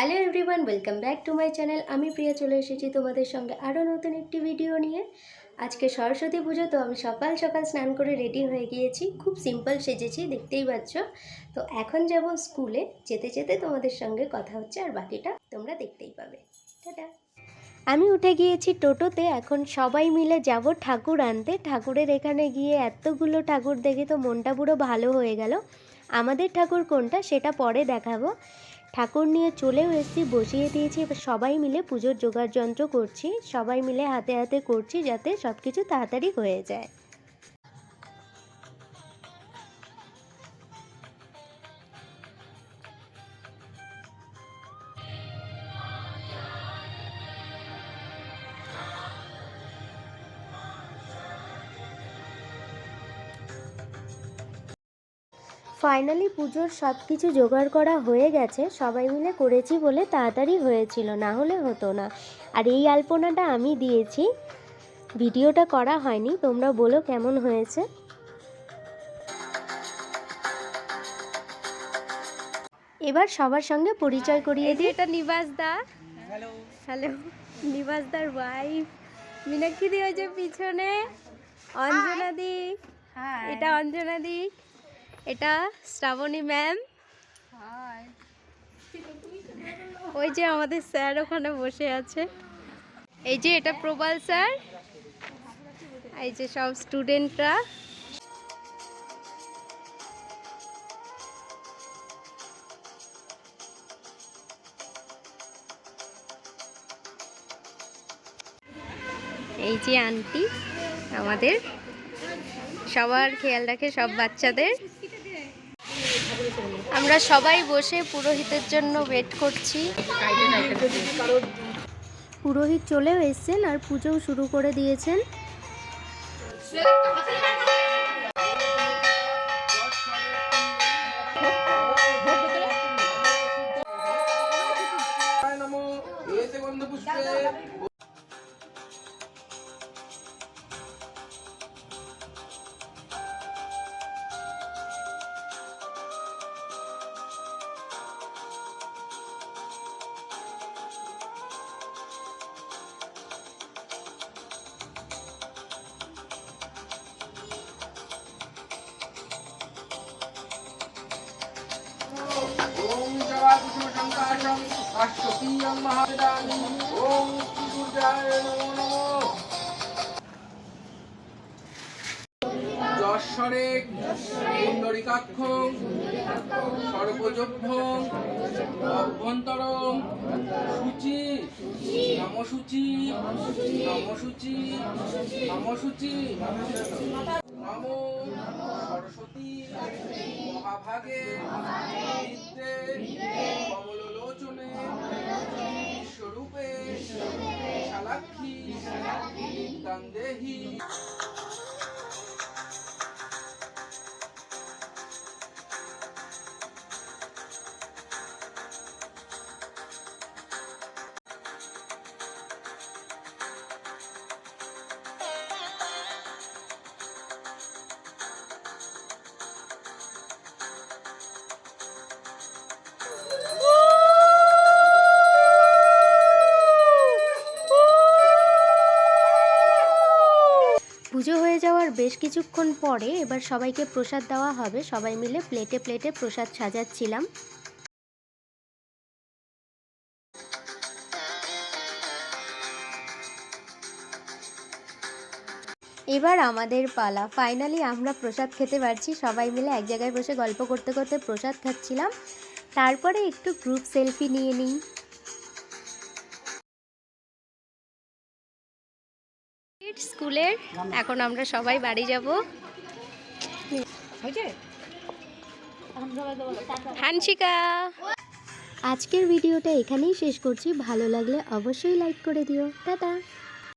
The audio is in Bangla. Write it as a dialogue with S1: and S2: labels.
S1: Hello everyone welcome back to my channel আমি প্রিয়া চলে এসেছি তোমাদের সঙ্গে আরও নতুন একটি ভিডিও নিয়ে। আজকে সরস্বতী পুজো, তো আমি সকাল সকাল স্নান করে রেডি হয়ে গিয়েছি। খুব সিম্পল সেজেছি, দেখতেই পাচ্ছ। তো এখন যাব স্কুলে যেতে যেতে তোমাদের সঙ্গে কথা হচ্ছে আর বাকিটা তোমরা দেখতেই পাবে। টাটা। আমি উঠে গিয়েছি টোটোতে, এখন সবাই মিলে যাব ঠাকুর আনতে। ঠাকুরের এখানে গিয়ে এতগুলো ঠাকুর দেখে তো মনটা পুরো ভালো হয়ে গেল। আমাদের ঠাকুর কোনটা, সেটা পরে দেখাবো। ঠাকুর নিয়ে চলেও এসেছি, বসিয়ে দিয়েছি এবার সবাই মিলে পুজোর জোগাড় যন্ত্র করছি, সবাই মিলে হাতে হাতে করছি যাতে সব কিছু তাড়াতাড়ি হয়ে যায়। ফাইনালি পুজোর সব কিছু জোগাড় করা হয়ে গেছে সবাই মিলে করেছি বলে তাড়াতাড়ি হয়েছিল না হলে হতো না। আর এই আলপনাটা আমি দিয়েছি। ভিডিওটা করা হয়নি তোমরা বলো কেমন হয়েছে? এবার সবার সঙ্গে পরিচয় করিয়ে দিই। এটা নিবাস দা।
S2: হ্যালো
S1: হ্যালো নিবাস দার ওয়াইফ মীনাক্ষী দি ওই যে পিছনে। অঞ্জনা দি। এটা অঞ্জনা দি। এটা শ্রাবণী ম্যাম। ওই যে আমাদের স্যার ওখানে বসে আছে। এই যে এটা প্রবাল স্যার। এই যে সব স্টুডেন্টরা। এই যে আন্টি আমাদের সবার খেয়াল রাখে সব বাচ্চাদের। আমরা সবাই বসে পুরোহিতের জন্য ওয়েট করছি পুরোহিত চলেও এসছেন আর পুজোও শুরু করে দিয়েছেন
S3: জবাকুসুমসংকাশং কাশ্যপীয়ং মহাবিদানি ওম শ্রীদুর্গায় নমো নমো। কুণ্ডরিকাক্ষং সর্বযোভ্যং অভ্যন্তরং, সূচি, নমসূচি নমসূচি নমসূচি। নমো সরস্বতী, মহাভাগে বিদ্যে Okay.
S1: পুজো হয়ে যাওয়ার বেশ কিছুক্ষণ পরে এবার সবাইকে প্রসাদ দেওয়া হবে। সবাই মিলে প্লেটে প্লেটে প্রসাদ সাজাচ্ছিলাম। এবার আমাদের পালা। ফাইনালি আমরা প্রসাদ খেতে পারছি। সবাই মিলে এক জায়গায় বসে গল্প করতে করতে প্রসাদ খাচ্ছিলাম। তারপরে একটু গ্রুপ সেলফি নিয়ে নিই। স্কুলের। এখন আমরা সবাই বাড়ি যাব।
S2: হানশিকা।
S1: হানসিকা আজকের ভিডিওটা এখানেই শেষ করছি। ভালো লাগলে অবশ্যই লাইক করে দিও। টাটা।